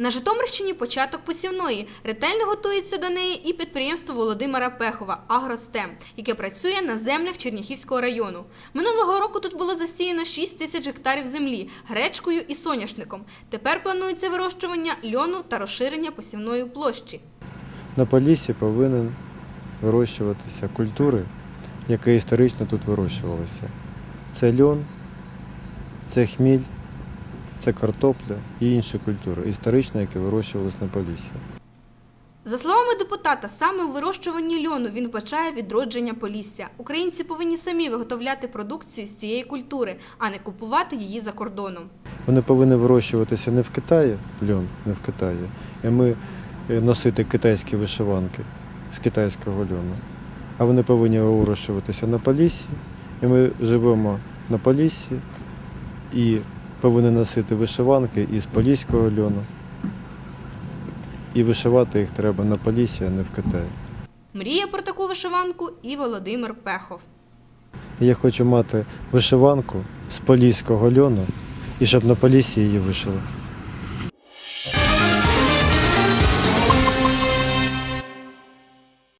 На Житомирщині початок посівної. Ретельно готується до неї і підприємство Володимира Пехова «Агростем», яке працює на землях Черняхівського району. Минулого року тут було засіяно 6 тисяч гектарів землі гречкою і соняшником. Тепер планується вирощування льону та розширення посівної площі. На Поліссі повинен вирощуватися культури, які історично тут вирощувалися. Це льон, це хміль, це картопля і інші культури, історично, які вирощувалися на Поліссі. За словами депутата, саме у вирощуванні льону він вбачає відродження Полісся. Українці повинні самі виготовляти продукцію з цієї культури, а не купувати її за кордоном. Вони повинні вирощуватися не в Китаї, льон, не в Китаї, і ми е, носити китайські вишиванки з китайського льону. А вони повинні вирощуватися на Поліссі, і ми живемо на Поліссі і повинні носити вишиванки із поліського льону. І вишивати їх треба на полісі, а не в Китаї. Мріє про таку вишиванку і Володимир Пехов. Я хочу мати вишиванку з поліського льону і щоб на полісі її вишили.